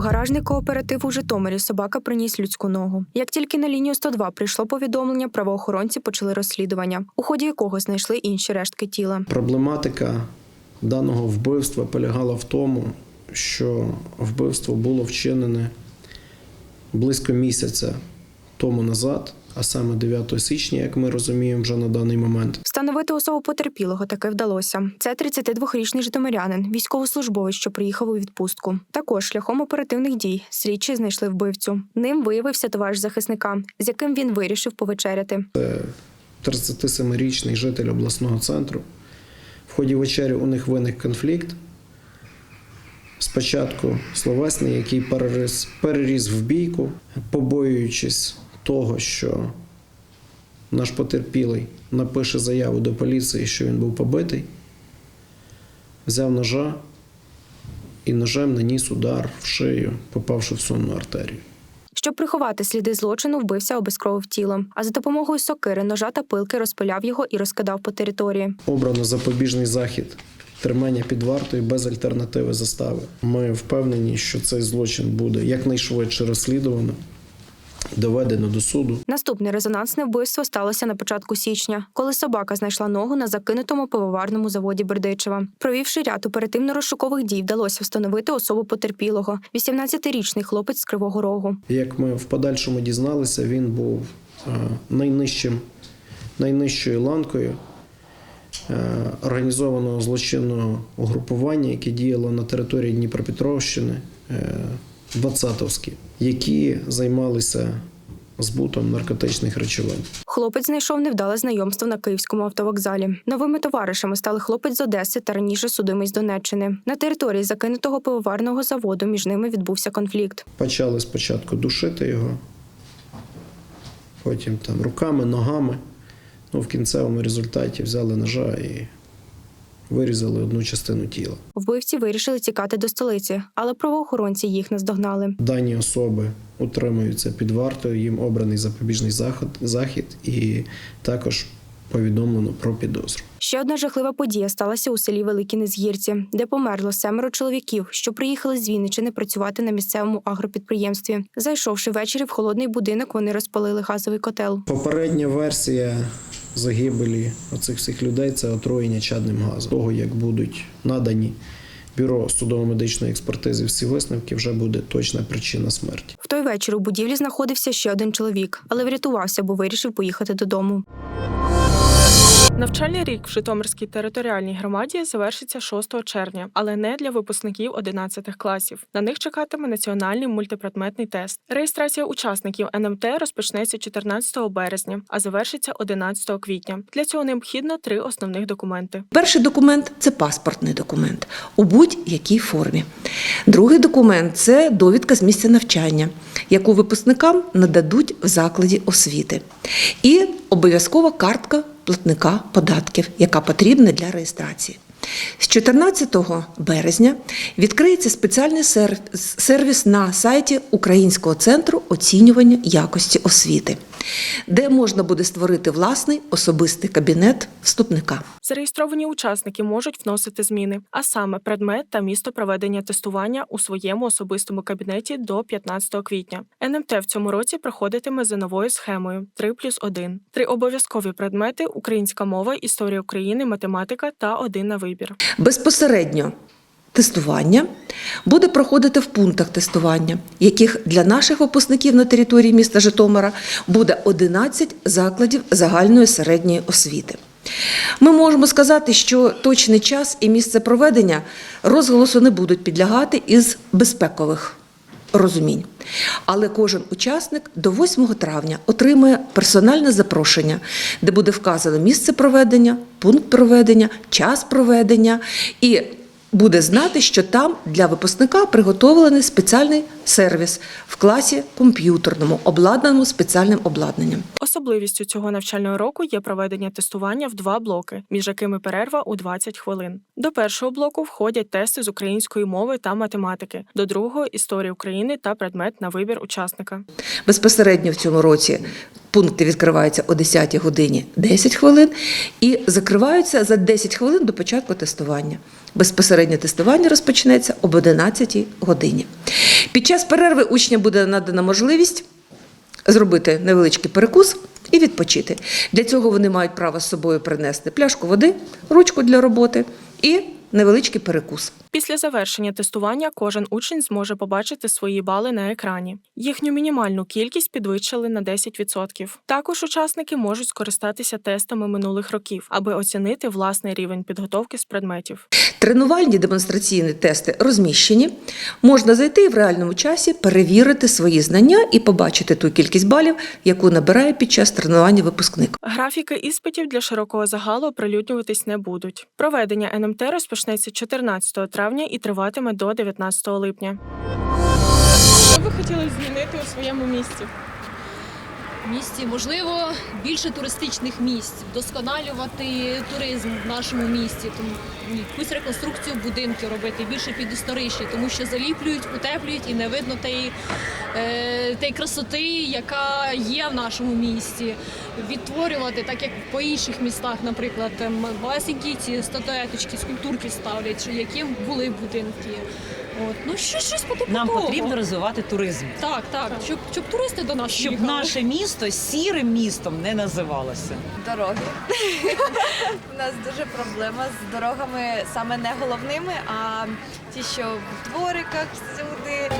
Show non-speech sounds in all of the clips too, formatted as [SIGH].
гаражний кооператив у Житомирі собака приніс людську ногу. Як тільки на лінію 102 прийшло повідомлення, правоохоронці почали розслідування, у ході якого знайшли інші рештки тіла. Проблематика даного вбивства полягала в тому, що вбивство було вчинене близько місяця тому назад, а саме 9 січня, як ми розуміємо, вже на даний момент. Встановити особу потерпілого таки вдалося. Це 32-річний житомирянин, військовослужбовець, що приїхав у відпустку. Також шляхом оперативних дій слідчі знайшли вбивцю. Ним виявився товариш захисника, з яким він вирішив повечеряти. 37-річний житель обласного центру. В ході вечері у них виник конфлікт. Спочатку словесний, який переріс, переріс в бійку, побоюючись того, що наш потерпілий напише заяву до поліції, що він був побитий, взяв ножа і ножем наніс удар в шию, попавши в сонну артерію. Щоб приховати сліди злочину, вбився обезкровив тіло. А за допомогою сокири, ножа та пилки розпиляв його і розкидав по території. Обрано запобіжний захід тримання під вартою без альтернативи застави. Ми впевнені, що цей злочин буде якнайшвидше розслідувано, доведено до суду. Наступне резонансне вбивство сталося на початку січня, коли собака знайшла ногу на закинутому пивоварному заводі Бердичева. Провівши ряд оперативно-розшукових дій, вдалося встановити особу потерпілого – 18-річний хлопець з Кривого Рогу. Як ми в подальшому дізналися, він був е, найнижчим, найнижчою ланкою е, організованого злочинного угрупування, яке діяло на території Дніпропетровщини, е, Двадцатовські, які займалися збутом наркотичних речовин. Хлопець знайшов невдале знайомство на київському автовокзалі. Новими товаришами стали хлопець з Одеси та раніше судимий з Донеччини. На території закинутого пивоварного заводу між ними відбувся конфлікт. Почали спочатку душити його, потім там руками, ногами. Ну, в кінцевому результаті взяли ножа і вирізали одну частину тіла. Вбивці вирішили тікати до столиці, але правоохоронці їх наздогнали. Дані особи утримуються під вартою, їм обраний запобіжний захід, захід і також повідомлено про підозру. Ще одна жахлива подія сталася у селі Великі Незгірці, де померло семеро чоловіків, що приїхали з Вінничини працювати на місцевому агропідприємстві. Зайшовши ввечері в холодний будинок, вони розпалили газовий котел. Попередня версія загибелі оцих всіх людей це отруєння чадним газом. Того, як будуть надані бюро судово-медичної експертизи всі висновки, вже буде точна причина смерті. В той вечір у будівлі знаходився ще один чоловік, але врятувався, бо вирішив поїхати додому. Навчальний рік в Житомирській територіальній громаді завершиться 6 червня, але не для випускників 11 класів. На них чекатиме національний мультипредметний тест. Реєстрація учасників НМТ розпочнеться 14 березня, а завершиться 11 квітня. Для цього необхідно три основних документи. Перший документ це паспортний документ у будь-якій формі. Другий документ це довідка з місця навчання, яку випускникам нададуть в закладі освіти. І обов'язкова картка платника податків, яка потрібна для реєстрації. З 14 березня відкриється спеціальний сервіс на сайті Українського центру оцінювання якості освіти, де можна буде створити власний особистий кабінет вступника. Зареєстровані учасники можуть вносити зміни, а саме предмет та місто проведення тестування у своєму особистому кабінеті до 15 квітня. НМТ в цьому році проходитиме за новою схемою 3 плюс 1. Три обов'язкові предмети: українська мова, історія України, математика та один на вибір. Безпосередньо тестування буде проходити в пунктах тестування, яких для наших випускників на території міста Житомира буде 11 закладів загальної середньої освіти. Ми можемо сказати, що точний час і місце проведення розголосу не будуть підлягати із безпекових розумінь. Але кожен учасник до 8 травня отримує персональне запрошення, де буде вказано місце проведення, пункт проведення, час проведення і буде знати, що там для випускника приготовлений спеціальний сервіс в класі комп'ютерному, обладнаному спеціальним обладнанням. Особливістю цього навчального року є проведення тестування в два блоки, між якими перерва у 20 хвилин. До першого блоку входять тести з української мови та математики, до другого історії України та предмет на вибір учасника. Безпосередньо в цьому році пункти відкриваються о 10 годині 10 хвилин і закриваються за 10 хвилин до початку тестування. Безпосереднє тестування розпочнеться об 11 годині. Під час перерви учня буде надана можливість зробити невеличкий перекус і відпочити. Для цього вони мають право з собою принести пляшку води, ручку для роботи і невеличкий перекус. Після завершення тестування кожен учень зможе побачити свої бали на екрані. Їхню мінімальну кількість підвищили на 10%. Також учасники можуть скористатися тестами минулих років, аби оцінити власний рівень підготовки з предметів. Тренувальні демонстраційні тести розміщені. Можна зайти і в реальному часі перевірити свої знання і побачити ту кількість балів, яку набирає під час тренування випускник. Графіки іспитів для широкого загалу оприлюднюватись не будуть. Проведення НМТ розпочнеться 14 травня і триватиме до 19 липня. Що ви хотіли змінити у своєму місті? Місті можливо більше туристичних місць, вдосконалювати туризм в нашому місті, тому якусь реконструкцію будинків робити більше під історичні, тому що заліплюють, утеплюють і не видно тієї, е, красоти, яка є в нашому місті. Відтворювати, так як по інших містах, наприклад, малесенькі ці статуеточки, скульптурки ставлять, що яким були будинки. От ну щось щось по типу Нам того. потрібно розвивати туризм, Так, так, щоб, щоб туристи до нас щоб їхали. наше місто сірим містом не називалося. дороги. У нас дуже проблема з дорогами саме не головними, а ті, що в двориках всюди.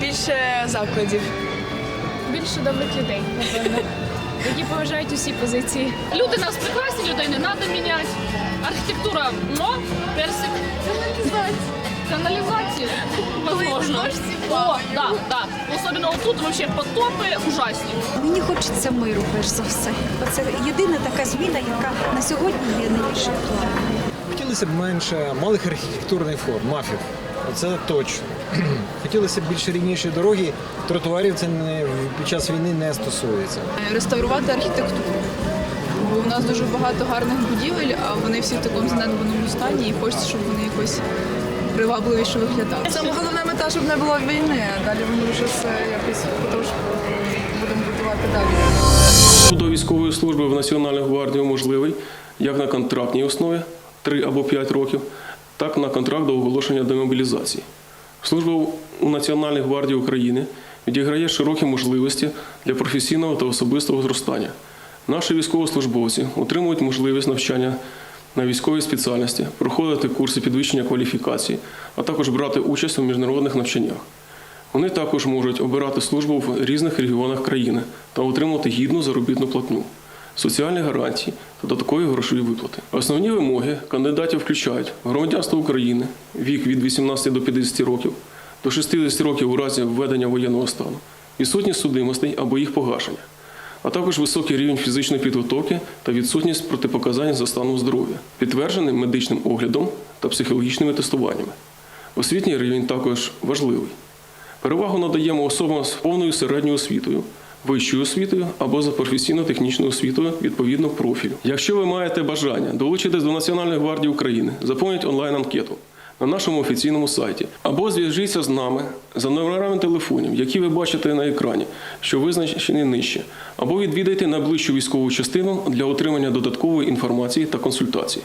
більше закладів, більше добрих людей, напевно, які поважають усі позиції. Люди нас прекрасні, людей не треба міняти. Архітектура, но персик. Каналізація. Возможно. О, да, да. Особливо отут вообще потопи ужасні. Мені хочеться миру, перш за все. Це єдина така зміна, яка на сьогодні є найбільш актуальною. Хотілося б менше малих архітектурних форм, мафів. Це точно. [CLEARS THROAT] Хотілося б більш рівніші дороги. Тротуарів це не під час війни не стосується. Реставрувати архітектуру. Бо у нас дуже багато гарних будівель, а вони всі в такому занедбаному стані, і хочеться, щоб вони якось привабливіше виглядали. Саме головна мета, щоб не було війни, а далі ми вже все якось потрошку будемо будувати далі. До військової служби в Національну гвардію можливий як на контрактній основі 3 або 5 років, так і на контракт до оголошення демобілізації. Служба у Національній гвардії України відіграє широкі можливості для професійного та особистого зростання. Наші військовослужбовці отримують можливість навчання на військовій спеціальності, проходити курси підвищення кваліфікації, а також брати участь у міжнародних навчаннях. Вони також можуть обирати службу в різних регіонах країни та отримувати гідну заробітну платню, соціальні гарантії та додаткові грошові виплати. Основні вимоги кандидатів включають громадянство України, вік від 18 до 50 років, до 60 років у разі введення воєнного стану, відсутність судимостей або їх погашення, а також високий рівень фізичної підготовки та відсутність протипоказань за станом здоров'я, підтвердженим медичним оглядом та психологічними тестуваннями. Освітній рівень також важливий. Перевагу надаємо особам з повною середньою освітою, вищою освітою або за професійно-технічною освітою відповідно профілю. Якщо ви маєте бажання долучитись до Національної гвардії України, заповніть онлайн-анкету на нашому офіційному сайті або зв'яжіться з нами за номерами телефонів, які ви бачите на екрані, що визначені нижче, або відвідайте найближчу військову частину для отримання додаткової інформації та консультацій.